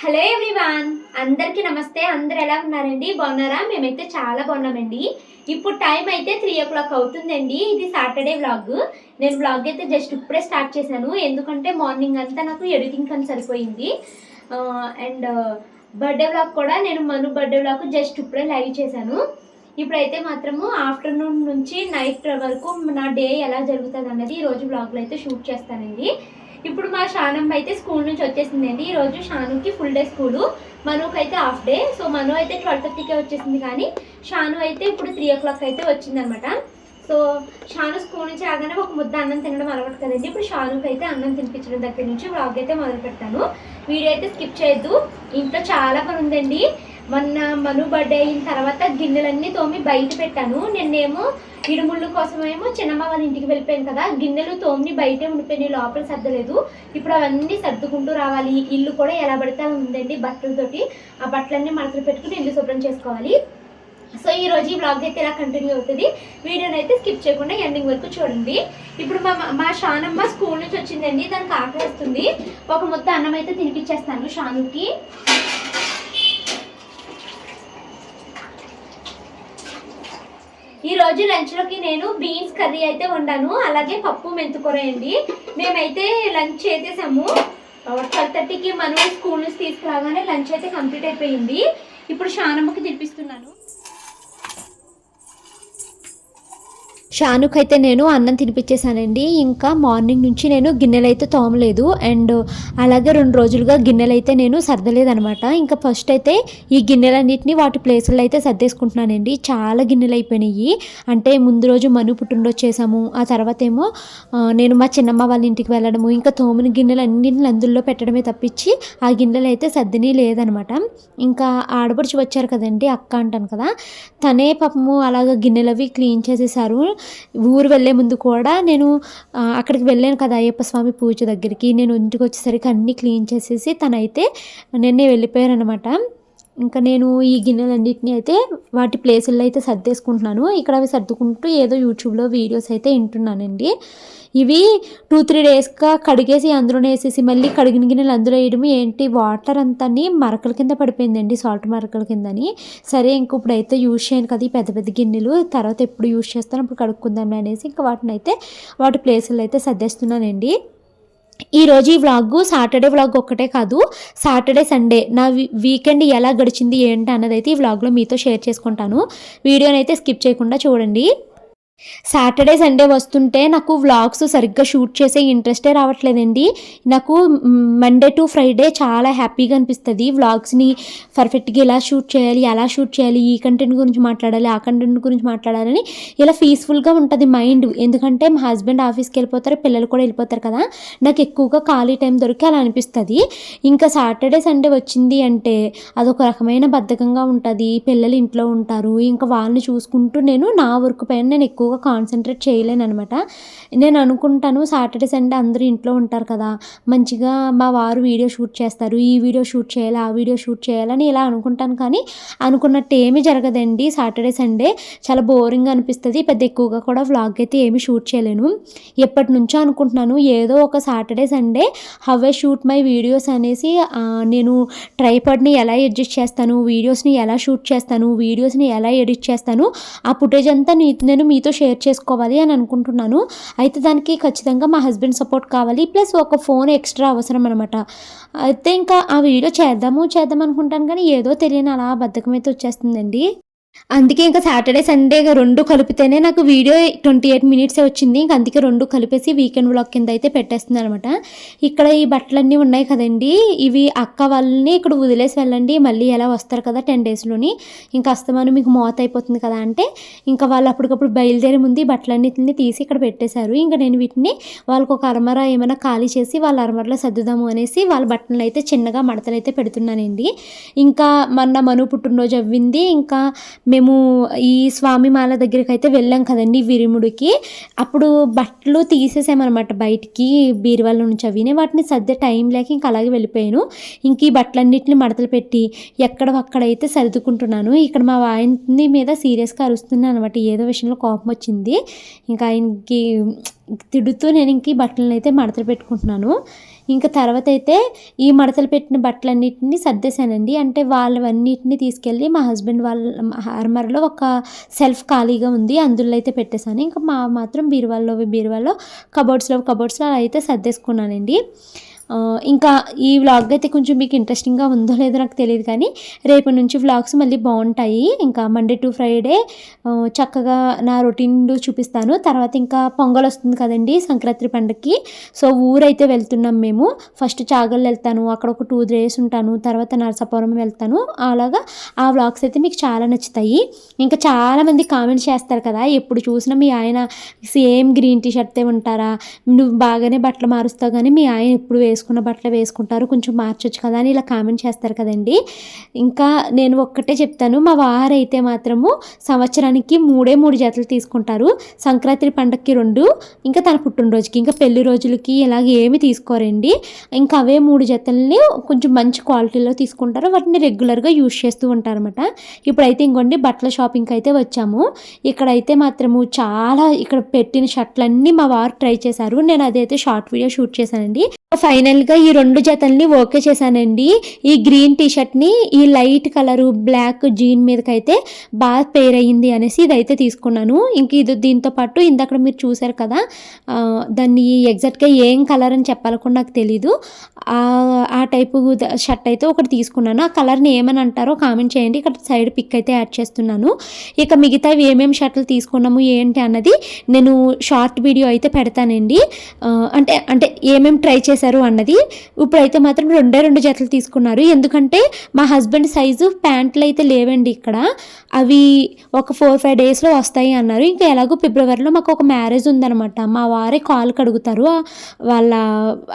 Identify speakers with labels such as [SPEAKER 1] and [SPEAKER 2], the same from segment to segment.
[SPEAKER 1] Hello everyone అందరికీ నమస్తే. అందరు ఎలా ఉన్నారండి? బాగున్నారా? మేమైతే చాలా బాగున్నామండి. ఇప్పుడు టైం అయితే త్రీ ఓ క్లాక్ అవుతుందండి. ఇది సాటర్డే వ్లాగ్. నేను వ్లాగ్ అయితే జస్ట్ ఇప్పుడే స్టార్ట్ చేశాను. ఎందుకంటే మార్నింగ్ అంతా నాకు ఎడిటింగ్ పని సరిపోయింది. అండ్ బర్త్డే వ్లాగ్ కూడా నేను మను బర్త్డే వ్లాగ్ జస్ట్ ఇప్పుడే లైవ్ చేశాను. ఇప్పుడైతే మాత్రము ఆఫ్టర్నూన్ నుంచి నైట్ వరకు నా డే ఎలా జరుగుతుంది అన్నది ఈరోజు రోజు వ్లాగ్లో అయితే షూట్ చేస్తానండి. ఇప్పుడు మా షానమ్మ అయితే స్కూల్ నుంచి వచ్చేసిందండి. ఈ రోజు షానుకి ఫుల్ డే స్కూలు. మనుకి అయితే హాఫ్ డే సో మను అయితే ట్వెల్వ్ థర్టీకే వచ్చేసింది కానీ షాను అయితే ఇప్పుడు త్రీ ఓ క్లాక్ అయితే వచ్చిందనమాట. సో షాను స్కూల్ నుంచి రాగానే ఒక ముద్ద అన్నం తినడం అలవాటు కదండి. ఇప్పుడు షానుకి అయితే అన్నం తినిపించడం దగ్గర నుంచి బ్లాగ్ అయితే మొదలు పెడతాను వీడియో అయితే స్కిప్ చేయొద్దు. ఇంట్లో చాలా పని ఉందండి మొన్న మను బర్త్డే అయిన తర్వాత గిన్నెలన్నీ తోమి బయట పెట్టాను. నిన్నేమో ఇడుముళ్ళు కోసమేమో చిన్నమ్మ వాళ్ళ ఇంటికి వెళ్ళిపోయాను కదా. గిన్నెలు తోమిని బయటే ఉండిపోయినాయి లోపల సర్దలేదు. ఇప్పుడు అవన్నీ సర్దుకుంటూ రావాలి. ఇల్లు కూడా ఎలా పడితే ఉందండి బట్టలతోటి. ఆ బట్టలన్నీ మడతలు పెట్టుకుని ఇల్లు శుభ్రం చేసుకోవాలి. సో ఈ రోజు ఈ బ్లాగ్ అయితే ఇలా కంటిన్యూ అవుతుంది. వీడియోని అయితే స్కిప్ చేయకుండా ఎండింగ్ వరకు చూడండి. ఇప్పుడు మా మా షానమ్మ స్కూల్ నుంచి వచ్చిందండి. దానికి ఆకలిస్తుంది ఒక ముద్ద అన్నం అయితే తినిపించేస్తాను షానుకి. ఈ రోజు లంచ్లోకి నేను బీన్స్ కర్రీ అయితే వండాను. అలాగే పప్పు మెంతుకూర అండి. మేమైతే లంచ్ చేసేసాము. ట్వెల్వ్ థర్టీకి మనం స్కూల్ నుంచి తీసుకురాగానే లంచ్ అయితే కంప్లీట్ అయిపోయింది. ఇప్పుడు షానమ్మకి తినిపిస్తున్నాను.
[SPEAKER 2] షానుక్ అయితే నేను అన్నం తినిపించేశానండి ఇంకా మార్నింగ్ నుంచి నేను గిన్నెలు అయితే తోమలేదు. అండ్ అలాగే రెండు రోజులుగా గిన్నెలు అయితే నేను సర్దలేదనమాట. ఇంకా ఫస్ట్ అయితే ఈ గిన్నెలన్నింటినీ వాటి ప్లేసుల్లో అయితే సర్దేసుకుంటున్నానండి. చాలా గిన్నెలు అయిపోయినాయి అంటే ముందు రోజు మను పుట్టినరోజు చేసాము ఆ తర్వాత ఏమో నేను మా చిన్నమ్మ వాళ్ళ ఇంటికి వెళ్ళడము. ఇంకా తోమిన గిన్నెలు అన్నింటిని అందులో పెట్టడమే తప్పించి ఆ గిన్నెలు అయితే సర్దిని లేదనమాట. ఇంకా ఆడపడుచు వచ్చారు కదండి అక్క అంటాను కదా. తనే పాపము అలాగ గిన్నెలు అవి క్లీన్ చేసేసారు. ఊరు వెళ్ళే ముందు కూడా నేను ఆ, అక్కడికి వెళ్ళాను కదా అయ్యప్ప స్వామి పూజ దగ్గరికి. నేను ఇంటికి వచ్చేసరికి అన్నీ క్లీన్ చేసేసి తనైతే నిన్నే వెళ్ళిపోయారనమాట ఇంకా నేను ఈ గిన్నెలన్నింటినీ అయితే వాటి ప్లేసుల్లో అయితే సర్దేసుకుంటున్నాను. ఇక్కడ అవి సర్దుకుంటూ ఏదో యూట్యూబ్లో వీడియోస్ అయితే వింటున్నానండి. ఇవి టూ త్రీ డేస్గా కడిగేసి అందులోనే వేసేసి మళ్ళీ కడిగిన గిన్నెలు అందులో వేయడం ఏంటి? వాటర్ అంతా మరకల కింద పడిపోయిందండి సాల్ట్ మరకల కిందని. సరే ఇంక ఇప్పుడు అయితే యూజ్ చేయను కదా ఈ పెద్ద పెద్ద గిన్నెలు. తర్వాత ఎప్పుడు యూజ్ చేస్తాను అప్పుడు కడుక్కుందాం అనేసి ఇంకా వాటిని అయితే వాటి ప్లేసుల్లో అయితే సర్దేస్తున్నానండి. ఈరోజు ఈ వ్లాగ్ సాటర్డే వ్లాగ్ ఒక్కటే కాదు సాటర్డే సండే నా వీ- వీకెండ్ ఎలా గడిచింది ఏంటి అన్నదైతే ఈ వ్లాగ్లో మీతో షేర్ చేసుకుంటాను. వీడియోనైతే స్కిప్ చేయకుండా చూడండి. సాటర్డే సండే వస్తుంటే నాకు వ్లాగ్స్ సరిగ్గా షూట్ చేసే ఇంట్రెస్టే రావట్లేదండి. నాకు మండే టు ఫ్రైడే చాలా హ్యాపీగా అనిపిస్తుంది. వ్లాగ్స్ని పర్ఫెక్ట్గా ఎలా షూట్ చేయాలి ఎలా షూట్ చేయాలి ఈ కంటెంట్ గురించి మాట్లాడాలి ఆ కంటెంట్ గురించి మాట్లాడాలని ఇలా పీస్ఫుల్గా ఉంటుంది మైండ్ ఎందుకంటే మా హస్బెండ్ ఆఫీస్కి వెళ్ళిపోతారు పిల్లలు కూడా వెళ్ళిపోతారు కదా. నాకు ఎక్కువగా ఖాళీ టైం దొరికి అలా అనిపిస్తుంది. ఇంకా సాటర్డే సండే వచ్చింది అంటే అదొక రకమైన బద్ధకంగా ఉంటుంది. పిల్లలు ఇంట్లో ఉంటారు. ఇంకా వాళ్ళని చూసుకుంటూ నేను నా వర్క్ పైన నేను ఎక్కువ ఎక్కువగా కాన్సన్ట్రేట్ చేయలేను అనమాట నేను అనుకుంటాను సాటర్డే సండే అందరూ ఇంట్లో ఉంటారు కదా మంచిగా మా వారు వీడియో షూట్ చేస్తారు ఈ వీడియో షూట్ చేయాలి ఆ వీడియో షూట్ చేయాలని ఇలా అనుకుంటాను కానీ అనుకున్నట్టు ఏమీ జరగదండి సాటర్డే సండే చాలా బోరింగ్ అనిపిస్తుంది పెద్ద ఎక్కువగా కూడా వ్లాగ్ అయితే ఏమీ షూట్ చేయలేను. ఎప్పటి నుంచో అనుకుంటున్నాను ఏదో ఒక Saturday Sunday how I shoot my videos అనేసి నేను ట్రైపాడ్ని ఎలా అడ్జస్ట్ చేస్తాను వీడియోస్ని ఎలా షూట్ చేస్తాను వీడియోస్ని ఎలా ఎడిట్ చేస్తాను ఆ ఫుటేజ్ అంతా నేను మీతో షేర్ చేసుకోవాలి అని అనుకుంటున్నాను. అయితే దానికి ఖచ్చితంగా మా హస్బెండ్ సపోర్ట్ కావాలి. ప్లస్ ఒక ఫోన్ ఎక్స్ట్రా అవసరం అనమాట అయితే ఇంకా ఆ వీడియో చేద్దాము చేద్దాం అనుకుంటాను కానీ ఏదో తెలియని అలా బద్ధకం అయితే వచ్చేస్తుందండి. అందుకే ఇంకా సాటర్డే సండే రెండు కలిపితేనే నాకు వీడియో ట్వంటీ ఎయిట్ మినిట్సే వచ్చింది. ఇంకా అందుకే రెండు కలిపేసి వీకెండ్ బ్లాగ్ కింద అయితే పెట్టేస్తుంది అనమాట. ఇక్కడ ఈ బట్టలన్నీ ఉన్నాయి కదండి. ఇవి అక్క వాళ్ళని ఇక్కడ వదిలేసి వెళ్ళండి. మళ్ళీ ఎలా వస్తారు కదా టెన్ డేస్లోని. ఇంకా అస్తమానం మీకు మోత అయిపోతుంది కదా అంటే ఇంకా వాళ్ళు అప్పటికప్పుడు బయలుదేరే ముందు ఈ బట్టలన్నిటిని తీసి ఇక్కడ పెట్టేశారు. ఇంకా నేను వీటిని వాళ్ళకు ఒక అరమర ఏమైనా ఖాళీ చేసి వాళ్ళ అరమరలో సర్దుదాము అనేసి వాళ్ళ బట్టలు అయితే చిన్నగా మడతలు అయితే పెడుతున్నానండి. ఇంకా మొన్న మను పుట్టినరోజు అవ్వింది. ఇంకా మేము ఈ స్వామి మాల దగ్గరికి అయితే వెళ్ళాం కదండి విరిముడికి. అప్పుడు బట్టలు తీసేసామన్నమాట బయటికి బీరువాళ్ళ నుంచి అవినే వాటిని సర్దే టైం లేక ఇంకా అలాగే వెళ్ళిపోయాను. ఇంక ఈ బట్టలన్నిటిని మడతలు పెట్టి ఎక్కడవక్కడైతే సర్దుకుంటున్నాను. ఇక్కడ మా వాయిని మీద సీరియస్గా అరుస్తున్నాను అనమాట ఏదో విషయంలో కోపం వచ్చింది. ఇంకా ఆయనకి తిడుతూ నేను ఇంక ఈ బట్టలను అయితే మడతలు పెట్టుకుంటున్నాను. ఇంకా తర్వాత అయితే ఈ మడతలు పెట్టిన బట్టలన్నిటిని సర్దేశానండి. అంటే వాళ్ళవన్నిటిని తీసుకెళ్ళి మా హస్బెండ్ వాళ్ళ హార్మర్లో ఒక సెల్ఫ్ ఖాళీగా ఉంది. అందులో అయితే పెట్టేశాను. ఇంకా మా మాత్రం బీరువాల్లో బీరువాల్లో కబోర్డ్స్లో కబోర్డ్స్లో అలా అయితే సర్దేసుకున్నానండి. ఇంకా ఈ వ్లాగ్ అయితే కొంచెం మీకు ఇంట్రెస్టింగ్గా ఉందో లేదో నాకు తెలియదు కానీ రేపు నుంచి వ్లాగ్స్ మళ్ళీ బాగుంటాయి. ఇంకా మండే టు ఫ్రైడే చక్కగా నా రొటీన్ చూపిస్తాను. తర్వాత ఇంకా పొంగల్ వస్తుంది కదండి సంక్రాంతి పండుగకి సో ఊరైతే వెళ్తున్నాం మేము. ఫస్ట్ చాగల్ వెళ్తాను అక్కడ ఒక టూ డేస్ ఉంటాను తర్వాత నరసాపురం వెళ్తాను. అలాగా ఆ వ్లాగ్స్ అయితే మీకు చాలా నచ్చుతాయి. ఇంకా చాలామంది కామెంట్స్ చేస్తారు కదా ఎప్పుడు చూసినా మీ ఆయన సేమ్ గ్రీన్ టీ షర్టే ఉంటారా? నువ్వు బాగానే బట్టలు మారుస్తావు కానీ మీ ఆయన ఎప్పుడు వేసుకున్న బట్టలు వేసుకుంటారు కొంచెం మార్చొచ్చు కదా అని ఇలా కామెంట్ చేస్తారు కదండి. ఇంకా నేను ఒక్కటే చెప్తాను మా వారైతే మాత్రము సంవత్సరానికి మూడే మూడు జతలు తీసుకుంటారు. సంక్రాంతి పండగకి రెండు ఇంకా తన పుట్టినరోజుకి ఇంకా పెళ్ళి రోజులకి ఇలాగ ఏమి తీసుకోరండి. ఇంకా అవే మూడు జతల్ని కొంచెం మంచి క్వాలిటీలో తీసుకుంటారు వాటిని రెగ్యులర్గా యూజ్ చేస్తూ ఉంటారన్నమాట. ఇప్పుడైతే ఇంకోండి బట్టల షాపింగ్కి అయితే వచ్చాము. ఇక్కడైతే మాత్రము చాలా ఇక్కడ పెట్టిన షర్ట్లన్నీ మా వారు ట్రై చేశారు. నేను అదైతే షార్ట్ వీడియో షూట్ చేశానండి. ఫైనల్గా ఈ రెండు జతల్ని ఓకే చేశానండి. ఈ గ్రీన్ టీషర్ట్ని ఈ లైట్ కలరు బ్లాక్ జీన్ మీదకైతే బాగా పేర్ అయ్యింది అనేసి ఇదైతే తీసుకున్నాను. ఇంక ఇది దీంతో పాటు ఇందాక మీరు చూసారు కదా దాన్ని ఎగ్జాక్ట్గా ఏం కలర్ అని చెప్పాలకుండా నాకు తెలీదు. ఆ టైపు షర్ట్ అయితే ఒకటి తీసుకున్నాను. ఆ కలర్ని ఏమని అంటారో కామెంట్ చేయండి. ఇక్కడ సైడ్ పిక్ అయితే యాడ్ చేస్తున్నాను. ఇక మిగతావి ఏమేమి షర్ట్లు తీసుకున్నాము ఏంటి అన్నది నేను షార్ట్ వీడియో అయితే పెడతానండి. అంటే అంటే ఏమేమి ట్రై చేశారు అన్నది ఇప్పుడైతే మాత్రం రెండే రెండు జతలు తీసుకున్నారు. ఎందుకంటే మా హస్బెండ్ సైజు ప్యాంట్లు అయితే లేవండి ఇక్కడ. అవి ఒక ఫోర్ ఫైవ్ డేస్లో వస్తాయి అన్నారు. ఇంకా ఎలాగో ఫిబ్రవరిలో మాకు ఒక మ్యారేజ్ ఉందనమాట మా వారే కాల్ కడుగుతారు. వాళ్ళ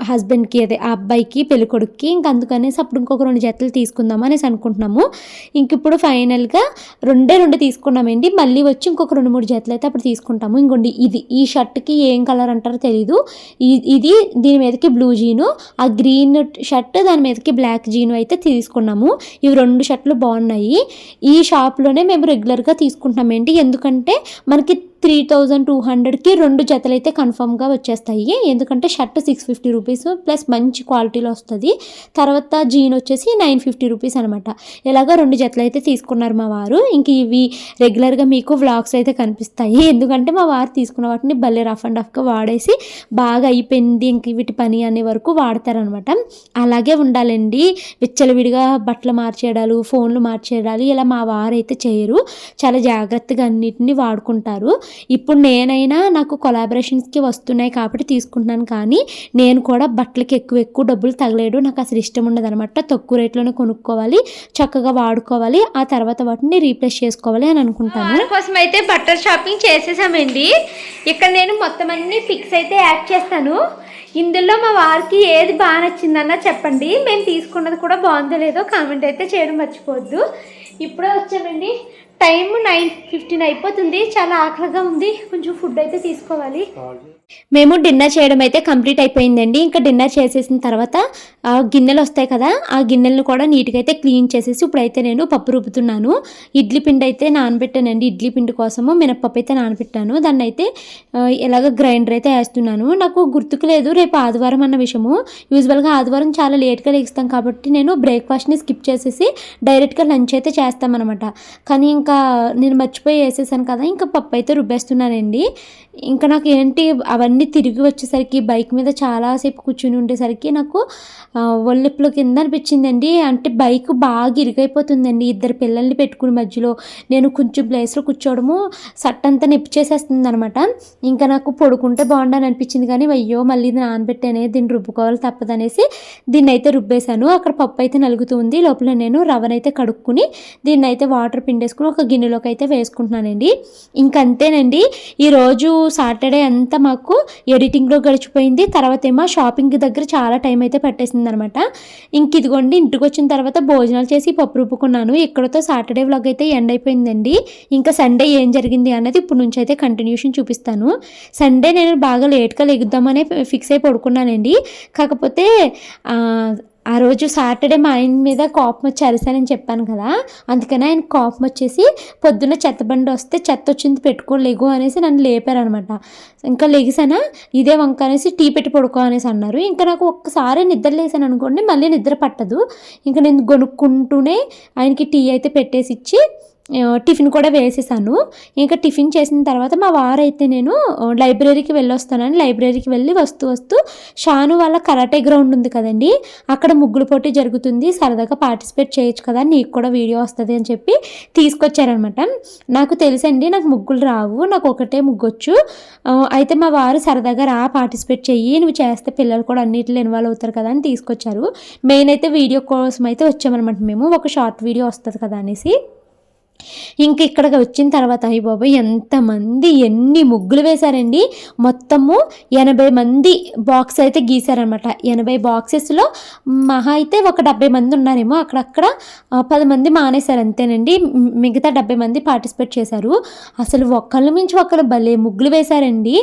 [SPEAKER 2] హస్బెండ్కి అదే ఆ అబ్బాయికి పెళ్ళి కొడుక్కి ఇంక అందుకనేసి అప్పుడు ఇంకొక రెండు జతలు తీసుకుందాం అనేసి అనుకుంటున్నాము. ఇంక ఇప్పుడు ఫైనల్గా రెండే రెండు తీసుకున్నామండి. మళ్ళీ వచ్చి ఇంకొక రెండు మూడు జతలు అయితే అప్పుడు తీసుకుంటాము. ఇంకోండి ఇది. ఈ షర్ట్కి ఏం కలర్ అంటారో తెలీదు. ఇది దీని మీదకి బ్లూ జీను. ఆ గ్రీన్ షర్ట్ దాని మీదకి బ్లాక్ జీను అయితే తీసుకున్నాము. ఇవి రెండు షర్ట్లు బాగున్నాయి. ఈ షాప్లోనే మేము రెగ్యులర్గా తీసుకుంటామేంటి ఎందుకంటే మనకి త్రీ థౌజండ్ టూ హండ్రెడ్కి రెండు జతలు అయితే కన్ఫామ్గా వచ్చేస్తాయి. ఎందుకంటే shirt six fifty rupees plus మంచి క్వాలిటీలో వస్తుంది. తర్వాత జీన్ వచ్చేసి నైన్ ఫిఫ్టీ రూపీస్ అనమాట. ఇలాగ రెండు జతలు అయితే తీసుకున్నారు మా వారు. ఇంక ఇవి రెగ్యులర్గా మీకు వ్లాగ్స్ అయితే కనిపిస్తాయి. ఎందుకంటే మా వారు తీసుకున్న వాటిని భలే రఫ్ అండ్ రఫ్గా వాడేసి బాగా అయిపోయింది. ఇంక వీటి పని అనే వరకు వాడతారనమాట. అలాగే ఉండాలండి. విచ్చలవిడిగా బట్టలు మార్చేయడాలు ఫోన్లు మార్చేయడాలు ఇలా మా వారు అయితే చేయరు. చాలా జాగ్రత్తగా అన్నిటిని వాడుకుంటారు. ఇప్పుడు నేనైనా నాకు కొలాబరేషన్స్కి వస్తున్నాయి కాబట్టి తీసుకుంటున్నాను కానీ నేను కూడా బట్టలకి ఎక్కువ ఎక్కువ డబ్బులు తగలేడు. నాకు అసలు ఇష్టం ఉండదు అనమాట తక్కువ రేట్లోనే కొనుక్కోవాలి చక్కగా వాడుకోవాలి ఆ తర్వాత వాటిని రీప్లేస్ చేసుకోవాలి అని అనుకుంటాను.
[SPEAKER 1] కోసం అయితే బట్టర్ షాపింగ్ చేసేసామండి. ఇక్కడ నేను మొత్తం అన్ని ఫిక్స్ అయితే యాడ్ చేస్తాను. ఇందులో మా వారికి ఏది బాగా నచ్చిందన్నా చెప్పండి. మేము తీసుకున్నది కూడా బాగుందో లేదో కామెంట్ అయితే చేయడం మర్చిపోవద్దు. ఇప్పుడే వచ్చామండి. టైం నైన్ ఫిఫ్టీన్ అయిపోతుంది. చాలా ఆకలిగా ఉంది. కొంచెం ఫుడ్ అయితే తీసుకోవాలి.
[SPEAKER 2] మేము డిన్నర్ చేయడం అయితే కంప్లీట్ అయిపోయిందండి. ఇంకా డిన్నర్ చేసేసిన తర్వాత ఆ గిన్నెలు వస్తాయి కదా ఆ గిన్నెలను కూడా నీట్గా అయితే క్లీన్ చేసేసి ఇప్పుడైతే నేను పప్పు రుబ్బుతున్నాను. ఇడ్లీ పిండి అయితే నానబెట్టానండి. ఇడ్లీ పిండి కోసము మినప్పప్పు అయితే నానబెట్టాను. దాన్ని అయితే ఇలాగ గ్రైండర్ అయితే వేస్తున్నాను. నాకు గుర్తుకు లేదు రేపు ఆదివారం అన్న విషయము. యూజువల్గా ఆదివారం చాలా లేట్గా లేస్తాం కాబట్టి నేను బ్రేక్ఫాస్ట్ని స్కిప్ చేసేసి డైరెక్ట్గా లంచ్ అయితే చేస్తామన్నమాట. కానీ ఇంకా నేను మర్చిపోయి వేసేసాను కదా ఇంకా పప్పు అయితే రుబ్బేస్తున్నానండి. ఇంకా నాకు ఏంటి అవన్నీ తిరిగి వచ్చేసరికి బైక్ మీద చాలాసేపు కూర్చుని ఉండేసరికి నాకు ఒళ్ళెప్పుల కింద అనిపించిందండి. అంటే బైక్ బాగా ఇరుగైపోతుందండి. ఇద్దరు పిల్లల్ని పెట్టుకుని మధ్యలో నేను కొంచెం ప్లేస్లో కూర్చోవడము సట్ అంతా నొప్పి చేసేస్తుంది అనమాట ఇంకా నాకు పడుకుంటే బాగుండని అనిపించింది కానీ అయ్యో మళ్ళీ ఇది నానబెట్టానే దీన్ని రుబ్బుకోవాలి తప్పదనేసి దీన్ని అయితే రుబ్బేశాను. అక్కడ పప్పు అయితే నలుగుతుంది లోపల నేను రవ్వనైతే కడుక్కుని దీన్ని అయితే వాటర్ పిండేసుకుని ఒక గిన్నెలోకి అయితే వేసుకుంటున్నానండి. ఇంకంతేనండి. ఈరోజు సాటర్డే అంతా మాకు ఎడిటింగ్లో గడిచిపోయింది. తర్వాత ఏమో షాపింగ్ దగ్గర చాలా టైం అయితే పట్టేసింది అనమాట ఇంక ఇదిగోండి ఇంటికి వచ్చిన తర్వాత భోజనాలు చేసి పప్పు రూపుకున్నాను ఇక్కడతో సాటర్డే వ్లాగ్ అయితే ఎండ్ అయిపోయిందండి. ఇంకా సండే ఏం జరిగింది అన్నది ఇప్పుడు నుంచి అయితే కంటిన్యూషన్ చూపిస్తాను. సండే నేను బాగా లేట్గా లెగుద్దామనే ఫిక్స్ అయి పడుకున్నానండి. కాకపోతే ఆ, రోజు సాటర్డే మా ఆయన మీద కోపం వచ్చి అరిశానని చెప్పాను కదా అందుకని ఆయన కోపం వచ్చేసి పొద్దున్న చెత్తబండి వస్తే చెత్త వచ్చింది పెట్టుకోలేగు అనేసి నన్ను లేపారనమాట. ఇంకా లెగిసానా? ఇదే వంక అనేసి టీ పెట్టి పడుకో అనేసి అన్నారు. ఇంకా నాకు ఒక్కసారి నిద్ర లేసాను అనుకోండి మళ్ళీ నిద్ర పట్టదు. ఇంకా నేను గొనుక్కుంటూనే ఆయనకి టీ అయితే పెట్టేసి ఇచ్చి టిఫిన్ కూడా వేసేసాను. ఇంకా టిఫిన్ చేసిన తర్వాత మా వారైతే నేను లైబ్రరీకి వెళ్ళొస్తానని లైబ్రరీకి వెళ్ళి వస్తూ వస్తూ షాను వాళ్ళ కరాటే గ్రౌండ్ ఉంది కదండి అక్కడ ముగ్గులు పోటీ జరుగుతుంది సరదాగా పార్టిసిపేట్ చేయొచ్చు కదా నీకు కూడా వీడియో వస్తుంది అని చెప్పి తీసుకొచ్చారనమాట. నాకు తెలుసండి నాకు ముగ్గులు రావు నాకు ఒకటే ముగ్గొచ్చు. అయితే మా వారు సరదాగా రా పార్టిసిపేట్ చెయ్యి నువ్వు చేస్తే పిల్లలు కూడా అన్నిటిలో ఇన్వాల్వ్ అవుతారు కదా అని తీసుకొచ్చారు. మెయిన్ అయితే వీడియో కోసం అయితే వచ్చామన్నమాట మేము ఒక షార్ట్ వీడియో వస్తుంది కదా అనేసి. ఇంక ఇక్కడికి వచ్చిన తర్వాత అయ్యి బాబాయ్ ఎంతమంది ఎన్ని ముగ్గులు వేశారండి? మొత్తము ఎనభై మంది బాక్స్ అయితే గీశారనమాట ఎనభై బాక్సెస్లో మహా అయితే ఒక డెబ్బై మంది ఉన్నారేమో అక్కడక్కడ పది మంది మానేశారు అంతేనండి. మిగతా డెబ్బై మంది పార్టిసిపేట్ చేశారు. అసలు ఒకళ్ళ మించి ఒకళ్ళు భలే ముగ్గులు వేశారండి.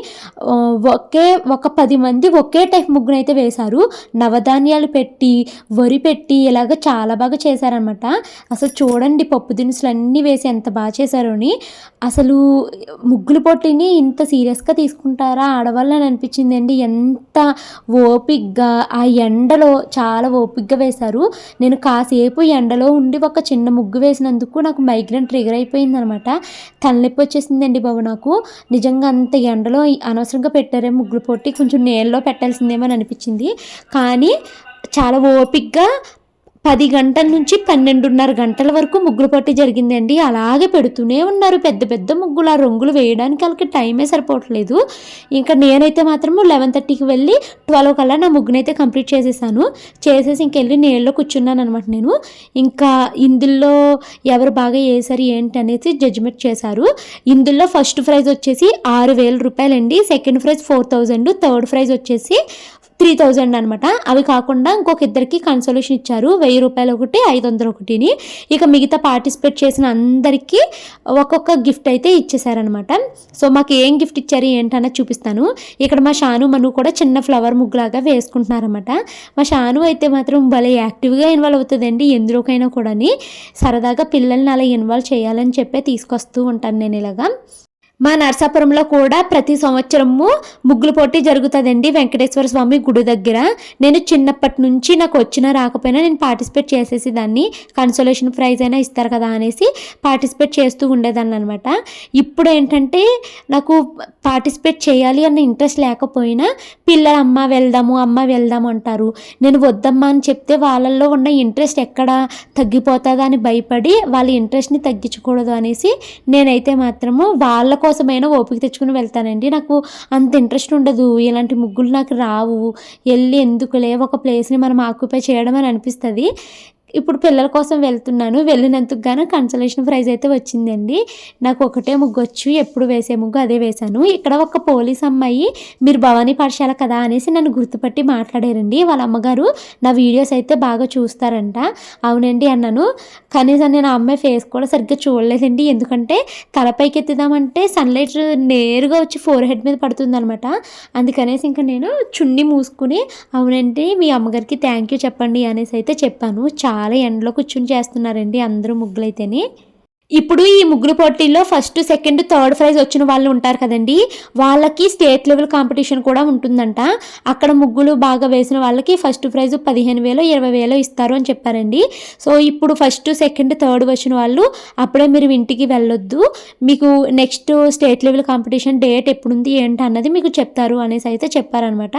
[SPEAKER 2] ఒకే ఒక పది మంది ఒకే టైప్ ముగ్గును అయితే వేశారు. నవధాన్యాలు పెట్టి వరి పెట్టి ఇలాగ చాలా బాగా చేశారనమాట అసలు చూడండి పప్పు దినుసులు అన్నీ వేసి ఎంత బాగా చేశారో అని అసలు ముగ్గులు పొట్టిని ఇంత సీరియస్గా తీసుకుంటారా ఆడవాళ్ళు అని అనిపించిందండి. ఎంత ఓపిగ్గా ఆ ఎండలో చాలా ఓపిగ్గా వేశారు. నేను కాసేపు ఎండలో ఉండి ఒక చిన్న ముగ్గు వేసినందుకు నాకు మైగ్రేన్ ట్రిగర్ అయిపోయింది అనమాట తలనొప్పి వచ్చేసిందండి బాబు నాకు. నిజంగా అంత ఎండలో అనవసరంగా పెట్టారే ముగ్గులు పొట్టి కొంచెం నీళ్ళలో పెట్టాల్సిందేమో అని అనిపించింది. కానీ చాలా ఓపిగ్గా పది గంటల నుంచి పన్నెండున్నర గంటల వరకు ముగ్గులు పట్టి జరిగిందండి. అలాగే పెడుతూనే ఉన్నారు పెద్ద పెద్ద ముగ్గులు. ఆ రంగులు వేయడానికి వాళ్ళకి టైమే సరిపోవట్లేదు. ఇంకా నేనైతే మాత్రము లెవెన్ థర్టీకి వెళ్ళి ట్వెల్వ్ కల్లా నా ముగ్గునైతే కంప్లీట్ చేసేసాను. చేసేసి ఇంకెళ్ళి నీళ్ళలో కూర్చున్నాను అనమాట నేను. ఇంకా ఇందులో ఎవరు బాగా వేసారు ఏంటి అనేసి జడ్జిమెంట్ చేశారు. ఇందులో ఫస్ట్ ప్రైజ్ వచ్చేసి ఆరు వేల రూపాయలండి. Second prize four thousand third prize వచ్చేసి త్రీ థౌజండ్ అనమాట అవి కాకుండా ఇంకొక ఇద్దరికి కన్సోలేషన్ ఇచ్చారు. వెయ్యి రూపాయలు ఒకటి ఐదు వందలు ఒకటిని. ఇక మిగతా పార్టిసిపేట్ చేసిన అందరికీ ఒక్కొక్క గిఫ్ట్ అయితే ఇచ్చేసారనమాట సో మాకు ఏం గిఫ్ట్ ఇచ్చారు ఏంటన్నా చూపిస్తాను. ఇక్కడ మా షాను మను కూడా చిన్న ఫ్లవర్ ముగ్గులాగా వేసుకుంటున్నారన్నమాట. మా షాను అయితే మాత్రం భలే యాక్టివ్గా ఇన్వాల్వ్ అవుతుందండి. ఎందులోకైనా కూడాని సరదాగా పిల్లల్ని అలా ఇన్వాల్వ్ చేయాలని చెప్పే తీసుకొస్తూ ఉంటాను నేను ఇలాగా. మా నరసాపురంలో కూడా ప్రతి సంవత్సరము ముగ్గుల పోటీ జరుగుతుందండి వెంకటేశ్వర స్వామి గుడి దగ్గర. నేను చిన్నప్పటి నుంచి నాకు వచ్చినా రాకపోయినా నేను పార్టిసిపేట్ చేసేసి దాన్ని కన్సోలేషన్ ప్రైజ్ అయినా ఇస్తారు కదా అనేసి పార్టిసిపేట్ చేస్తూ ఉండేదాన్ని అనమాట ఇప్పుడు ఏంటంటే నాకు పార్టిసిపేట్ చేయాలి అన్న ఇంట్రెస్ట్ లేకపోయినా పిల్లలు అమ్మ వెళ్దాము అమ్మ వెళ్దాము అంటారు. నేను వద్దమ్మా అని చెప్తే వాళ్ళల్లో ఉన్న ఇంట్రెస్ట్ ఎక్కడ తగ్గిపోతుందా అని భయపడి వాళ్ళ ఇంట్రెస్ట్ని తగ్గించకూడదు అనేసి నేనైతే మాత్రము వాళ్ళ కోసమైనా ఓపిక తెచ్చుకుని వెళ్తానండి. నాకు అంత ఇంట్రెస్ట్ ఉండదు. ఇలాంటి ముగ్గులు నాకు రావు. వెళ్ళి ఎందుకులే? ఒక ప్లేస్ని మనం ఆక్యుపై చేయడం అని అనిపిస్తుంది. ఇప్పుడు పిల్లల కోసం వెళ్తున్నాను. వెళ్ళినందుకు గాను కన్సలేషన్ ప్రైజ్ అయితే వచ్చిందండి. నాకు ఒకటే ముగ్గు వచ్చు. ఎప్పుడు వేసే ముగ్గు అదే వేశాను. ఇక్కడ ఒక పోలీస్ అమ్మాయి మీరు భవానీ పాఠశాల కదా? అనేసి నన్ను గుర్తుపట్టి మాట్లాడారండి. వాళ్ళ అమ్మగారు నా వీడియోస్ అయితే బాగా చూస్తారంట. అవునండి అన్నాను. కనీసం నేను ఆ అమ్మాయి ఫేస్ కూడా సరిగ్గా చూడలేదండి. ఎందుకంటే తలపైకి ఎత్తుదామంటే సన్లైట్ నేరుగా వచ్చి ఫోర్ హెడ్ మీద పడుతుందనమాట అందుకనేసి ఇంకా నేను చున్ని మూసుకుని అవునండి మీ అమ్మగారికి థ్యాంక్ యూ చెప్పండి అనేసి అయితే చెప్పాను. చాలా చాలా ఎండలో కూర్చుని చేస్తున్నారండి అందరూ ముగ్గులైతేనే. ఇప్పుడు ఈ ముగ్గురు పోటీల్లో ఫస్ట్ సెకండ్ థర్డ్ ప్రైజ్ వచ్చిన వాళ్ళు ఉంటారు కదండి. వాళ్ళకి స్టేట్ లెవెల్ కాంపిటీషన్ కూడా ఉంటుందంట. అక్కడ ముగ్గులు బాగా వేసిన వాళ్ళకి ఫస్ట్ ప్రైజ్ పదిహేను వేలు ఇరవై వేలు ఇస్తారు అని చెప్పారండి. సో ఇప్పుడు ఫస్ట్ సెకండ్ థర్డ్ వచ్చిన వాళ్ళు అప్పుడే మీరు ఇంటికి వెళ్ళొద్దు. మీకు next state level competition date ఎప్పుడుంది ఏంటి అన్నది మీకు చెప్తారు అనేసి అయితే చెప్పారనమాట.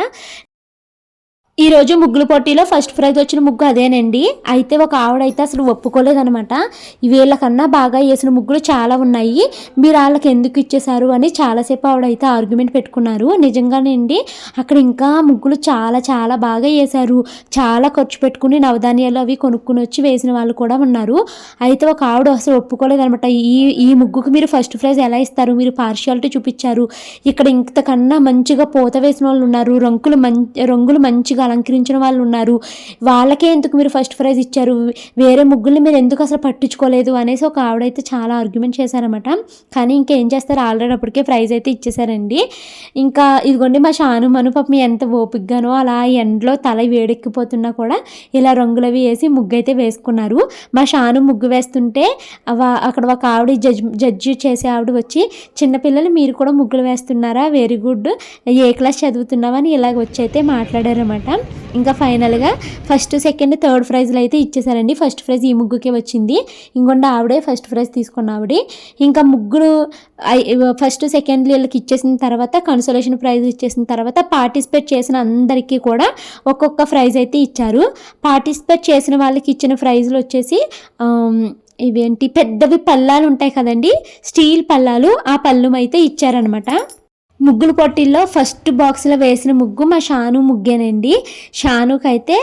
[SPEAKER 2] ఈ రోజు ముగ్గుల పోటీలో ఫస్ట్ ప్రైజ్ వచ్చిన ముగ్గు అదేనండి. అయితే ఒక ఆవిడ అయితే అసలు ఒప్పుకోలేదనమాట వీళ్ళకన్నా బాగా వేసిన ముగ్గులు చాలా ఉన్నాయి. మీరు వాళ్ళకి ఎందుకు ఇచ్చేశారు అని చాలాసేపు ఆవిడ అయితే ఆర్గ్యుమెంట్ పెట్టుకున్నారు. నిజంగానండి అక్కడ ఇంకా ముగ్గులు చాలా చాలా బాగా వేశారు. చాలా ఖర్చు పెట్టుకుని నవధాన్యాలు అవి కొనుక్కుని వచ్చి వేసిన వాళ్ళు కూడా ఉన్నారు. అయితే ఒక ఆవిడ అసలు ఒప్పుకోలేదనమాట ఈ ఈ ముగ్గుకు మీరు ఫస్ట్ ప్రైజ్ ఎలా ఇస్తారు? మీరు పార్షియాలిటీ చూపించారు. ఇక్కడ ఇంతకన్నా మంచిగా పూత వేసిన వాళ్ళు ఉన్నారు. రంగులు మంచి రంగులు మంచిగా అలంకరించిన వాళ్ళు ఉన్నారు. వాళ్ళకే ఎందుకు మీరు ఫస్ట్ ప్రైజ్ ఇచ్చారు? వేరే ముగ్గుల్ని మీరు ఎందుకు అసలు పట్టించుకోలేదు? అనేసి ఒక ఆవిడైతే చాలా ఆర్గ్యుమెంట్ చేశారనమాట కానీ ఇంకేం చేస్తారు? ఆల్రెడీ అప్పటికే ప్రైజ్ అయితే ఇచ్చేసారండి ఇంకా ఇదిగోండి మా షాను మను పాపం ఎంత ఓపిగ్గానో అలా ఎండలో తల వేడెక్కిపోతున్నా కూడా ఇలా రంగులవి వేసి ముగ్గు అయితే వేసుకున్నారు. మా షాను ముగ్గు వేస్తుంటే అక్కడ ఒక ఆవిడ జడ్జ్ జడ్జి చేసే ఆవిడ వచ్చి చిన్నపిల్లలు మీరు కూడా ముగ్గులు వేస్తున్నారా? వెరీ గుడ్ ఏ క్లాస్ చదువుతున్నావని ఇలాగ వచ్చి అయితే మాట్లాడారన్నమాట. ఇంకా ఫైనల్గా ఫస్ట్ సెకండ్ థర్డ్ ప్రైజ్లు అయితే ఇచ్చేసారండి. ఫస్ట్ ప్రైజ్ ఈ ముగ్గుకే వచ్చింది. ఇంకొండ ఆవిడే ఫస్ట్ ప్రైజ్ తీసుకున్న ఆవిడ. ఇంకా ముగ్గురు ఫస్ట్ సెకండ్ వీళ్ళకి ఇచ్చేసిన తర్వాత కన్సోలేషన్ ప్రైజ్ ఇచ్చేసిన తర్వాత పార్టిసిపేట్ చేసిన అందరికీ కూడా ఒక్కొక్క ప్రైజ్ అయితే ఇచ్చారు. పార్టిసిపేట్ చేసిన వాళ్ళకి ఇచ్చిన ప్రైజ్లు వచ్చేసి ఇవేంటి? పెద్దవి పల్లాలు ఉంటాయి కదండి. స్టీల్ పల్లాలు ఆ పళ్ళుం అయితే ఇచ్చారనమాట ముగ్గులు పొట్టిల్లో ఫస్ట్ బాక్స్లో వేసిన ముగ్గు మా షాను ముగ్గేనండి. షానుకైతే అయితే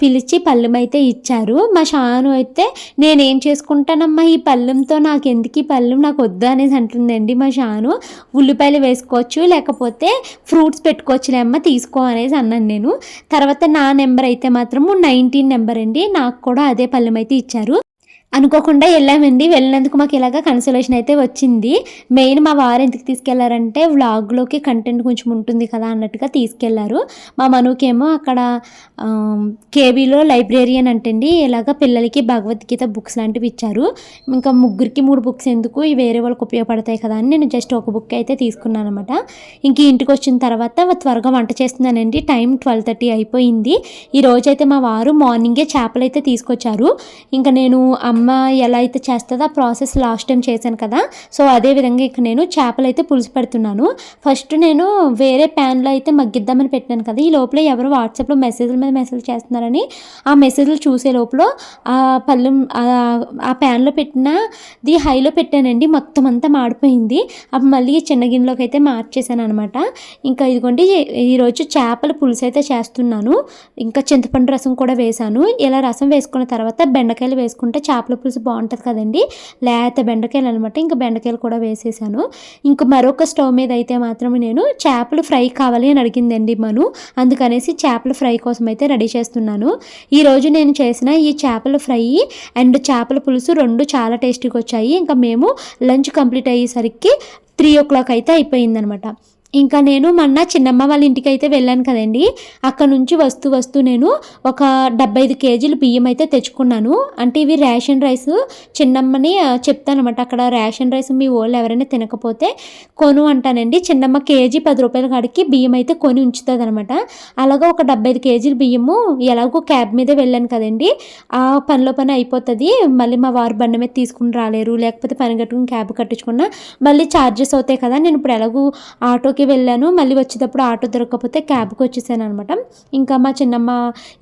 [SPEAKER 2] పిలిచి పళ్ళెం అయితే ఇచ్చారు. మా షాను అయితే నేనేం చేసుకుంటానమ్మా ఈ పళ్ళెంతో నాకు ఎందుకు ఈ పళ్ళెం నాకు వద్దు అనేసి అంటుందండి మా షాను. ఉల్లిపాయలు వేసుకోవచ్చు లేకపోతే ఫ్రూట్స్ పెట్టుకోవచ్చులే అమ్మ తీసుకో అనేసి అన్నాను నేను. తర్వాత నా నెంబర్ అయితే మాత్రము నైన్టీన్ నెంబర్ అండి. నాకు కూడా అదే పళ్ళెం అయితే ఇచ్చారు. అనుకోకుండా వెళ్ళామండి. వెళ్ళినందుకు మాకు ఇలాగ కన్సలేషన్ అయితే వచ్చింది. మెయిన్ మా వారు ఎందుకు తీసుకెళ్ళారంటే వ్లాగ్లోకి కంటెంట్ కొంచెం ఉంటుంది కదా అన్నట్టుగా తీసుకెళ్ళారు. మా మనుకేమో అక్కడ కేబీలో లైబ్రేరియన్ అంటండి ఇలాగ పిల్లలకి భగవద్గీత బుక్స్ లాంటివి ఇచ్చారు. ఇంకా ముగ్గురికి మూడు బుక్స్ ఎందుకు ఇవి వేరే వాళ్ళకి ఉపయోగపడతాయి కదా అని నేను జస్ట్ ఒక బుక్ అయితే తీసుకున్నాను అనమాట ఇంక ఇంటికి వచ్చిన తర్వాత త్వరగా వంట చేస్తున్నానండి. టైం ట్వెల్వ్ థర్టీ అయిపోయింది. ఈ రోజైతే మా వారు మార్నింగే చేపలు అయితే తీసుకొచ్చారు. ఇంకా నేను అమ్మ ఎలా అయితే చేస్తుందో ఆ ప్రాసెస్ లాస్ట్ టైం చేశాను కదా. సో అదే విధంగా ఇక నేను చేపలు అయితే పులుసు పెడుతున్నాను. ఫస్ట్ నేను వేరే ప్యాన్లో అయితే మగ్గిద్దామని పెట్టాను కదా. ఈ లోపల ఎవరు వాట్సాప్లో మెసేజ్ల మీద మెసేజ్ చేస్తున్నారని ఆ మెసేజ్లు చూసే లోపల ఆ పళ్ళు ఆ- ఆ ప్యాన్లో పెట్టినది హైలో పెట్టానండి. మొత్తం అంతా మాడిపోయింది. అప్పుడు మళ్ళీ చిన్న గిన్నెలోకి అయితే మార్చేసాను అనమాట ఇంకా ఇదిగోండి ఈరోజు చేపల పులుసు అయితే చేస్తున్నాను. ఇంకా చింతపండు రసం కూడా వేశాను. ఇలా రసం వేసుకున్న తర్వాత బెండకాయలు వేసుకుంటే చేపల పులుసు బాగుంటుంది కదండి. లేత బెండకాయలు అనమాట ఇంకా బెండకాయలు కూడా వేసేసాను. ఇంకా మరొక స్టవ్ మీద అయితే మాత్రం నేను చేపలు ఫ్రై కావాలి అని అడిగిందండి మను. అందుకనేసి చేపల ఫ్రై కోసం అయితే రెడీ చేస్తున్నాను. ఈరోజు నేను చేసిన ఈ చేపల ఫ్రై అండ్ చేపల పులుసు రెండు చాలా టేస్టీగా వచ్చాయి. ఇంకా మేము లంచ్ కంప్లీట్ అయ్యేసరికి త్రీ ఓ క్లాక్ అయితే అయిపోయిందనమాట. ఇంకా నేను మొన్న చిన్నమ్మ వాళ్ళ ఇంటికి అయితే వెళ్ళాను కదండి. అక్కడ నుంచి వస్తూ వస్తూ నేను ఒక డెబ్బై ఐదు కేజీలు బియ్యం అయితే తెచ్చుకున్నాను. అంటే ఇవి రేషన్ రైస్. చిన్నమ్మని చెప్తానమాట అక్కడ రేషన్ రైస్ మీ వాళ్ళు ఎవరైనా తినకపోతే కొను అంటానండి. చిన్నమ్మ కేజీ పది రూపాయల కాడికి బియ్యం అయితే కొని ఉంచుతుంది అనమాట అలాగా ఒక డెబ్బై ఐదు కేజీల బియ్యము ఎలాగో క్యాబ్ మీదే వెళ్ళాను కదండి. ఆ పనిలో పని అయిపోతుంది. మళ్ళీ మా వారు బండి మీద తీసుకుని రాలేరు. లేకపోతే పని కట్టుకుని క్యాబ్ కట్టించుకున్నా మళ్ళీ ఛార్జెస్ అవుతాయి కదా. నేను ఇప్పుడు ఎలాగూ ఆటోకి వెళ్ళాను. మళ్ళీ వచ్చేటప్పుడు ఆటో దొరకకపోతే క్యాబ్కి వచ్చేసాను అనమాట ఇంకా మా చిన్నమ్మ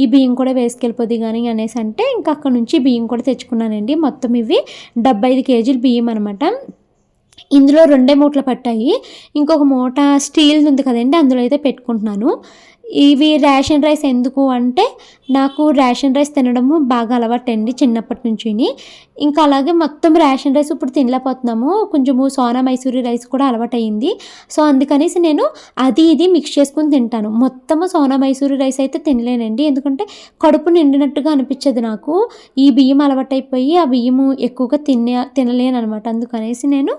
[SPEAKER 2] ఈ బియ్యం కూడా వేసుకెళ్ళిపోద్ది కానీ అనేసి అంటే ఇంకా అక్కడ నుంచి బియ్యం కూడా తెచ్చుకున్నానండి. మొత్తం ఇవి డెబ్బై ఐదు కేజీలు బియ్యం అనమాట ఇందులో రెండే మూటలు పట్టాయి. ఇంకొక మూట స్టీల్ ఉంది కదండి అందులో అయితే పెట్టుకుంటున్నాను. ఇవి రేషన్ రైస్ ఎందుకు అంటే నాకు రేషన్ రైస్ తినడము బాగా అలవాటండి చిన్నప్పటి నుంచి ఇంకా అలాగే మొత్తం రేషన్ రైస్ ఇప్పుడు తినలేకపోతున్నాము. కొంచెము సోనా మైసూరి రైస్ కూడా అలవాటైంది సో అందుకనేసి నేను అది ఇది మిక్స్ చేసుకుని తింటాను. మొత్తము సోనా మైసూరి రైస్ అయితే తినలేనండి. ఎందుకంటే కడుపు నిండినట్టుగా అనిపించదు నాకు. ఈ బియ్యం అలవాటైపోయి ఆ బియ్యము ఎక్కువగా తినే తినలేను అనమాట అందుకనేసి నేను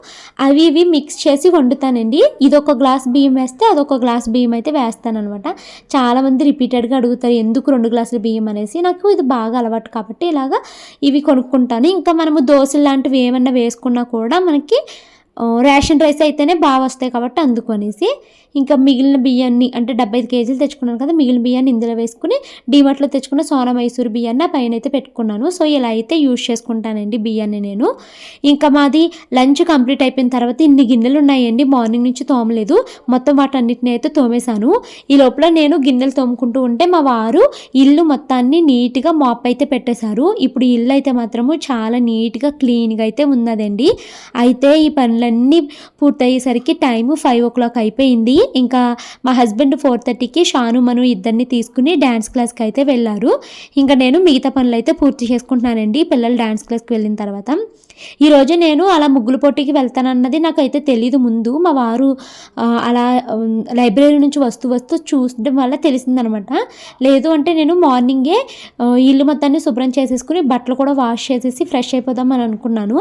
[SPEAKER 2] అవి ఇవి మిక్స్ చేసి వండుతానండి. ఇది ఒక గ్లాస్ బియ్యం వేస్తే అదొక గ్లాస్ బియ్యం అయితే వేస్తానమాట చాలామంది రిపీటెడ్గా అడుగుతారు ఎందుకు రెండు గ్లాసుల బియ్యం? అనేసి. నాకు ఇది బాగా అలవాటు కాబట్టి ఇలాగా ఇవి కొనుక్కుంటాను. ఇంకా మనము దోశలు లాంటివి ఏమన్నా వేసుకున్నా కూడా మనకి రేషన్ రైస్ అయితేనే బాగా వస్తాయి కాబట్టి అందుకనేసి ఇంకా మిగిలిన బియ్యాన్ని అంటే డెబ్బై ఐదు కేజీలు తెచ్చుకున్నాను కదా మిగిలిన బియ్యాన్ని ఇందులో వేసుకుని డీమార్ట్లో తెచ్చుకున్న సోనా మైసూర్ బియ్యాన్ని ఆ పైన అయితే పెట్టుకున్నాను. సో ఇలా అయితే యూజ్ చేసుకుంటానండి బియ్యాన్ని నేను. ఇంకా మాది లంచ్ కంప్లీట్ అయిపోయిన తర్వాత ఇన్ని గిన్నెలు ఉన్నాయండి. మార్నింగ్ నుంచి తోమలేదు. మొత్తం వాటన్నిటిని అయితే తోమేశాను. ఈ లోపల నేను గిన్నెలు తోముకుంటూ ఉంటే మా వారు ఇల్లు మొత్తాన్ని నీట్గా మాప్ అయితే పెట్టేశారు. ఇప్పుడు ఇల్లు అయితే మాత్రము చాలా నీట్గా క్లీన్గా అయితే ఉన్నదండి. అయితే ఈ పనులన్నీ పూర్తయ్యేసరికి టైము ఫైవ్ ఓ క్లాక్ అయిపోయింది. ఇంకా మా హస్బెండ్ ఫోర్ థర్టీకి షాను మను ఇద్దరిని తీసుకుని డ్యాన్స్ క్లాస్కి అయితే వెళ్ళారు. ఇంకా నేను మిగతా పనులు అయితే పూర్తి చేసుకుంటున్నానండి పిల్లలు డ్యాన్స్ క్లాస్కి వెళ్ళిన తర్వాత. ఈరోజు నేను అలా ముగ్గుల పోటీకి వెళ్తానన్నది నాకైతే తెలియదు ముందు. మా వారు అలా లైబ్రరీ నుంచి వస్తూ వస్తూ చూసడం వల్ల తెలిసిందనమాట. లేదు అంటే నేను మార్నింగే ఇల్లు మొత్తాన్ని శుభ్రం చేసేసుకుని బట్టలు కూడా వాష్ చేసేసి ఫ్రెష్ అయిపోదాం అని అనుకున్నాను.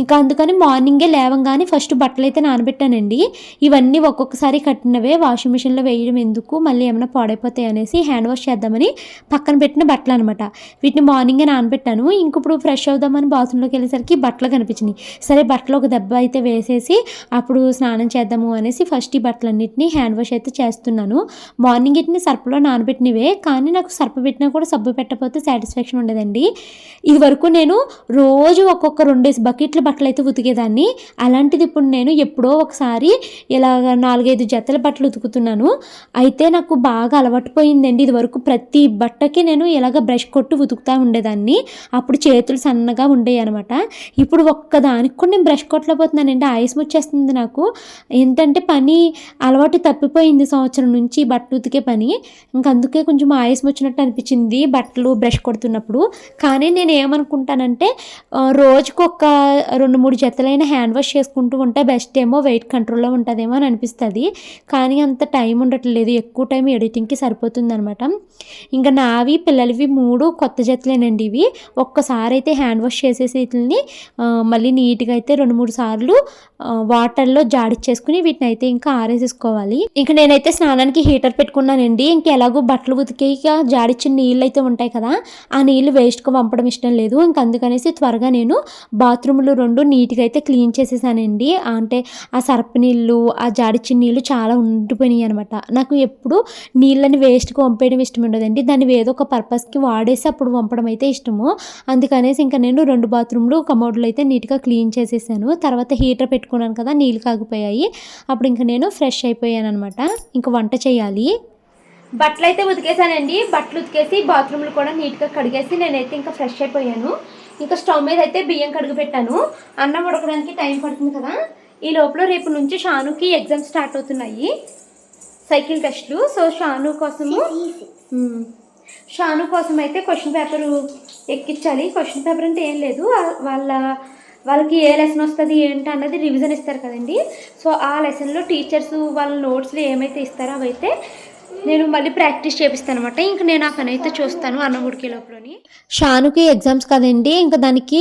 [SPEAKER 2] ఇంకా అందుకని మార్నింగే లేవంగానే ఫస్ట్ బట్టలు అయితే నానబెట్టానండి. ఇవన్నీ ఒక్కొక్కసారి కట్టినవే వాషింగ్ మిషన్లో వేయడం ఎందుకు మళ్ళీ ఏమైనా పాడైపోతాయి అనేసి హ్యాండ్ వాష్ చేద్దామని పక్కన పెట్టిన బట్టలు అనమాట వీటిని మార్నింగే నానబెట్టాను. ఇంక ఇప్పుడు ఫ్రెష్ అవుదామని బాత్రూంలోకి వెళ్ళేసరికి బట్టలు కనిపించినాయి. సరే బట్టలు ఒక దెబ్బ అయితే వేసేసి అప్పుడు స్నానం చేద్దాము అనేసి ఫస్ట్ ఈ బట్టలన్నిటిని హ్యాండ్ వాష్ అయితే చేస్తున్నాను. మార్నింగ్ వీటిని సర్పలో నానబెట్టినవే కానీ నాకు సర్ప పెట్టినా కూడా సబ్బు పెట్టకపోతే సాటిస్ఫాక్షన్ ఉండదండి. ఇది వరకు నేను రోజు ఒక్కొక్క రెండేసి బకెట్ల బట్టలు అయితే ఉతికేదాన్ని. అలాంటిది ఇప్పుడు నేను ఎప్పుడో ఒకసారి ఇలాగ నాలుగైదు జతల బట్టలు ఉతుకుతున్నాను. అయితే నాకు బాగా అలవాటు పోయిందండి. ఇది వరకు ప్రతి బట్టకి నేను ఇలాగ బ్రష్ కొట్టు ఉతుకుతూ ఉండేదాన్ని. అప్పుడు చేతులు సన్నగా ఉండేవి అనమాట ఇప్పుడు ఒక్కదానికి కూడా నేను బ్రష్ కొట్టలేకపోతున్నానండి. ఆయాసం వచ్చేస్తుంది నాకు. ఏంటంటే పని అలవాటు తప్పిపోయింది సంవత్సరం నుంచి బట్టలు ఉతికే పని. ఇంక అందుకే కొంచెం ఆయాసం వచ్చినట్టు అనిపించింది బట్టలు బ్రష్ కొడుతున్నప్పుడు. కానీ నేను ఏమనుకుంటానంటే రోజుకు ఒక రెండు మూడు జతలైన హ్యాండ్ వాష్ చేసుకుంటూ ఉంటే బెస్ట్ ఏమో వెయిట్ కంట్రోల్లో ఉంటుందేమో అని అనిపిస్తుంది. కానీ అంత టైం ఉండట్లేదు. ఎక్కువ టైం ఎడిటింగ్కి సరిపోతుంది అనమాట ఇంకా నావి పిల్లలవి మూడు కొత్త జతలేనండి ఇవి. ఒక్కసారి అయితే హ్యాండ్ వాష్ చేసేసి వీటిని మళ్ళీ నీట్గా అయితే రెండు మూడు సార్లు వాటర్లో జాడిచ్చేసుకుని వీటిని అయితే ఇంకా ఆరేసేసుకోవాలి. ఇంకా నేనైతే స్నానానికి హీటర్ పెట్టుకున్నానండి. ఇంకా ఎలాగో బట్టలు ఉతికే జాడిచ్చిన నీళ్ళు అయితే ఉంటాయి కదా ఆ నీళ్ళు వేస్ట్గా పంపడం ఇష్టం లేదు. ఇంక అందుకనేసి త్వరగా నేను బాత్రూములు రెండు నీట్గా అయితే క్లీన్ చేసేసానండి. అంటే ఆ సర్ప నీళ్ళు ఆ జాడిచ్చిన నీళ్ళు చాలా అలా ఉండిపోయినాయి అనమాట నాకు ఎప్పుడు నీళ్ళని వేస్ట్గా పంపేయడం ఇష్టం ఉండదండి. దాన్ని ఏదో ఒక పర్పస్కి వాడేసి అప్పుడు పంపడం అయితే ఇష్టము. అందుకనేసి ఇంకా నేను రెండు బాత్రూమ్లు కమోడ్లు అయితే నీట్గా క్లీన్ చేసేసాను. తర్వాత హీటర్ పెట్టుకున్నాను కదా నీళ్ళు కాగిపోయాయి. అప్పుడు ఇంకా నేను ఫ్రెష్ అయిపోయాను అనమాట ఇంకా వంట చేయాలి.
[SPEAKER 1] బట్టలు అయితే ఉతికేసానండి. బట్టలు ఉతికేసి బాత్రూమ్లు కూడా నీట్గా కడిగేసి నేనైతే ఇంకా ఫ్రెష్ అయిపోయాను. ఇంకా స్టవ్ మీద అయితే బియ్యం కడిగి పెట్టాను. అన్నం ఉడకడానికి టైం పడుతుంది కదా. ఈ లోపల రేపు నుంచి షానుకి ఎగ్జామ్స్ స్టార్ట్ అవుతున్నాయి. సైకిల్ టెస్ట్లు. సో షాను కోసము. షాను కోసం అయితే క్వశ్చన్ పేపర్ ఎక్కించాలి. క్వశ్చన్ పేపర్ అంటే ఏం లేదు. వాళ్ళ వాళ్ళకి ఏ లెసన్ వస్తుంది ఏంటి అన్నది రివిజన్ ఇస్తారు కదండి. సో ఆ లెసన్లో టీచర్స్ వాళ్ళ నోట్స్లో ఏమైతే ఇస్తారో అవైతే నేను మళ్ళీ ప్రాక్టీస్ చేపిస్తాను అనమాట ఇంక నేను ఆ పని అయితే చూస్తాను అన్నం ఉడికే లోపలని.
[SPEAKER 2] షానుకి ఎగ్జామ్స్ కదండి. ఇంకా దానికి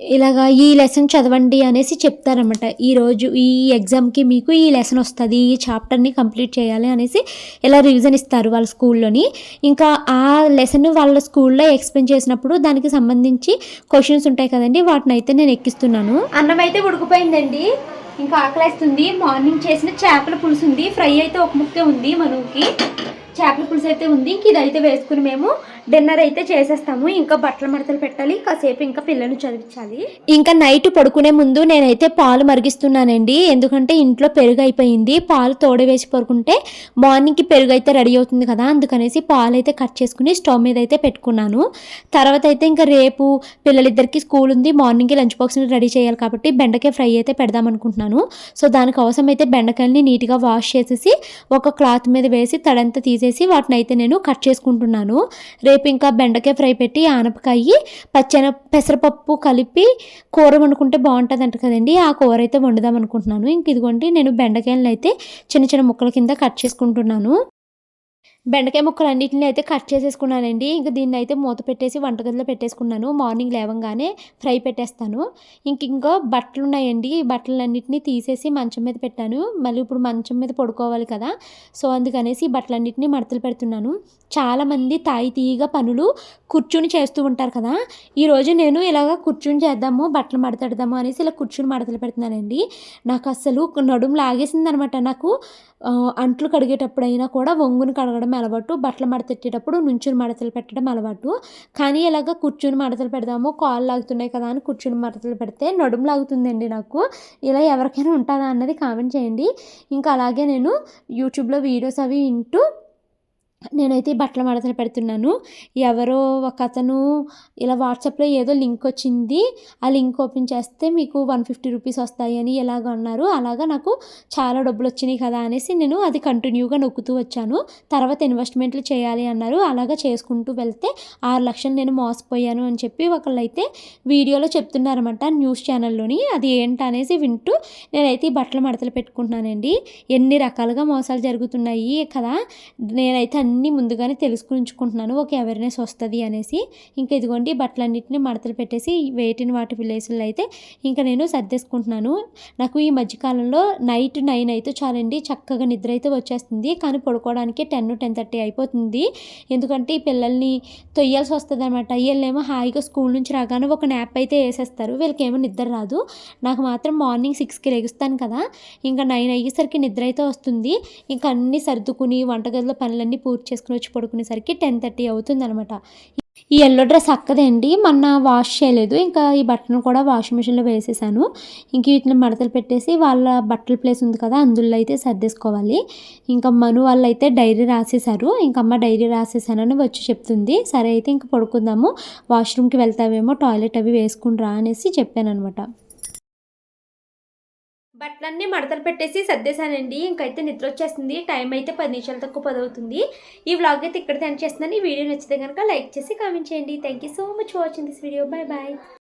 [SPEAKER 2] ఇలాగా ఈ లెసన్ చదవండి అనేసి చెప్తారనమాట ఈరోజు ఈ ఎగ్జామ్కి మీకు ఈ లెసన్ వస్తుంది ఈ చాప్టర్ని కంప్లీట్ చేయాలి అనేసి ఇలా రివిజన్ ఇస్తారు వాళ్ళ స్కూల్లోని. ఇంకా ఆ లెసన్ వాళ్ళ స్కూల్లో ఎక్స్ప్లెయిన్ చేసినప్పుడు దానికి సంబంధించి క్వశ్చన్స్ ఉంటాయి కదండి వాటిని అయితే నేను ఎక్కిస్తున్నాను.
[SPEAKER 1] అన్నం అయితే ఉడికిపోయిందండి. ఇంకా ఆకలేస్తుంది. మార్నింగ్ చేసిన చేపల పులుసు ఉంది. ఫ్రై అయితే ఒక ముక్కే ఉంది మనకి చేపల పులుసు అయితే ఉంది. ఇంక ఇదైతే వేసుకుని మేము డిన్నర్ అయితే చేసేస్తాము. ఇంకా బట్టల మడతలు పెట్టాలి. కాసేపు ఇంకా పిల్లలు చదివించాలి.
[SPEAKER 2] ఇంకా నైట్ పడుకునే ముందు నేనైతే పాలు మరిగిస్తున్నానండి. ఎందుకంటే ఇంట్లో పెరుగు అయిపోయింది. పాలు తోడవేసి పడుకుంటే మార్నింగ్కి పెరుగు అయితే రెడీ అవుతుంది కదా. అందుకనేసి పాలు అయితే కట్ చేసుకుని స్టవ్ మీద అయితే పెట్టుకున్నాను. తర్వాత అయితే ఇంకా రేపు పిల్లలిద్దరికి స్కూల్ ఉంది. మార్నింగ్కి లంచ్ బాక్స్ని రెడీ చేయాలి కాబట్టి బెండకాయ ఫ్రై అయితే పెడదాం అనుకుంటున్నాను. సో దానికి అవసరం అయితే బెండకాయల్ని నీట్గా వాష్ చేసేసి ఒక క్లాత్ మీద వేసి తడంతా తీసేసి వాటిని అయితే నేను కట్ చేసుకుంటున్నాను. రేపు ఇంకా బెండకాయ ఫ్రై పెట్టి ఆనపకాయ పచ్చెన పెసరపప్పు కలిపి కూర వండుకుంటే బాగుంటుంది అంట కదండి. ఆ కూర అయితే వండుదాం అనుకుంటున్నాను. ఇంక ఇదిగోండి నేను బెండకాయలను అయితే చిన్న చిన్న ముక్కల కింద కట్ చేసుకుంటున్నాను. బెండకాయ ముక్కలు అన్నింటిని అయితే కట్ చేసేసుకున్నానండి. ఇంకా దీన్ని అయితే మూత పెట్టేసి వంటగదిలో పెట్టేసుకున్నాను. మార్నింగ్ లేవగానే ఫ్రై పెట్టేస్తాను. ఇంక ఇంకా బట్టలు ఉన్నాయండి. ఈ బట్టలన్నింటినీ తీసేసి మంచం మీద పెట్టాను. మళ్ళీ ఇప్పుడు మంచం మీద పడుకోవాలి కదా. సో అందుకనేసి ఈ బట్టలన్నింటినీ మడతలు పెడుతున్నాను. చాలామంది తాయి తీయగా పనులు కూర్చుని చేస్తూ ఉంటారు కదా. ఈరోజు నేను ఇలాగ కూర్చుని చేద్దాము బట్టలు మడతెడదాము అనేసి ఇలా కూర్చుని మడతలు పెడుతున్నానండి. నాకు అస్సలు నడుము లాగేసింది అనమాట నాకు అంట్లు కడిగేటప్పుడైనా కూడా వంగుని కడగడం అలవాటు బట్టలు మడతెట్టేటప్పుడు నుంచుని మడతలు పెట్టడం అలవాటు. కానీ ఇలాగ కూర్చుని మడతలు పెడదాము కాళ్ళు లాగుతున్నాయి కదా అని కూర్చుని మడతలు పెడితే నడుము లాగుతుందండి నాకు. ఇలా ఎవరికైనా ఉంటుందా అన్నది కామెంట్ చేయండి. ఇంకా అలాగే నేను యూట్యూబ్లో వీడియోస్ అవి వింటూ నేనైతే బట్టలు బట్టల మడతలు పెడుతున్నాను. ఎవరో ఒక అతను ఇలా వాట్సాప్లో ఏదో లింక్ వచ్చింది. ఆ లింక్ ఓపెన్ చేస్తే మీకు వన్ ఫిఫ్టీ రూపీస్ వస్తాయి అని ఎలాగ అన్నారు. అలాగా నాకు చాలా డబ్బులు వచ్చినాయి కదా అనేసి నేను అది కంటిన్యూగా నొక్కుతూ వచ్చాను. తర్వాత ఇన్వెస్ట్మెంట్లు చేయాలి అన్నారు. అలాగా చేసుకుంటూ వెళ్తే ఆరు లక్షలు నేను మోసపోయాను అని చెప్పి ఒకళ్ళు అయితే వీడియోలో చెప్తున్నారన్నమాట న్యూస్ ఛానల్లోని. అది ఏంటనేసి వింటూ నేనైతే ఈ బట్టలు మడతలు పెట్టుకుంటున్నానండి. ఎన్ని రకాలుగా మోసాలు జరుగుతున్నాయి కదా. నేనైతే అన్ని ముందుగానే తెలుసుకుని ఉంచుకుంటున్నాను ఒక అవేర్నెస్ వస్తుంది అనేసి. ఇంకా ఇదిగోండి బట్టలన్నింటినీ మడతలు పెట్టేసి వేటిని వాటి ప్లేసులు అయితే ఇంకా నేను సర్దేసుకుంటున్నాను. నాకు ఈ మధ్యకాలంలో నైట్ నైన్ అయితే చాలండి చక్కగా నిద్ర అయితే వచ్చేస్తుంది. కానీ పడుకోవడానికి టెన్ టెన్ థర్టీ అయిపోతుంది. ఎందుకంటే ఈ పిల్లల్ని తొయ్యాల్సి వస్తుంది అనమాట వీళ్ళేమో హాయిగా స్కూల్ నుంచి రాగానే ఒక న్యాప్ అయితే వేసేస్తారు. వీళ్ళకి ఏమో నిద్ర రాదు. నాకు మాత్రం మార్నింగ్ సిక్స్కి లెగుస్తాను కదా. ఇంకా నైన్ అయ్యేసరికి నిద్ర అయితే వస్తుంది. ఇంకా అన్నీ సర్దుకుని వంటగదిలో పనులన్నీ పూర్తి చేసుకుని వచ్చి పడుకునేసరికి టెన్ థర్టీ అవుతుంది అనమాట ఈ ఎల్లో డ్రెస్ అక్కదే అండి మొన్న వాష్ చేయలేదు. ఇంకా ఈ బట్టను కూడా వాషింగ్ మిషన్లో వేసేసాను. ఇంక వీటిని మడతలు పెట్టేసి వాళ్ళ బట్టల ప్లేస్ ఉంది కదా అందులో అయితే సర్దేసుకోవాలి. ఇంకా మను వాళ్ళు అయితే డైరీ రాసేసారు ఇంకా అమ్మ డైరీ రాసేసానని వచ్చి చెప్తుంది. సరే అయితే ఇంక పడుకుందాము. వాష్రూమ్కి వెళ్తావేమో టాయిలెట్ అవి వేసుకుని రా అనేసి చెప్పాను అనమాట
[SPEAKER 1] బట్టలన్నీ మడతలు పెట్టేసి సర్దేశానండి. ఇంకైతే నిద్ర వచ్చేస్తుంది టైం అయితే పది నిమిషాలు తక్కువ పదవుతుంది. ఈ వ్లాగ్ అయితే ఇక్కడ ఎండ్ చేస్తున్నాను. ఈ వీడియో నచ్చితే కనుక లైక్ చేసి కామెంట్ చేయండి. Thank you so much watching this video bye bye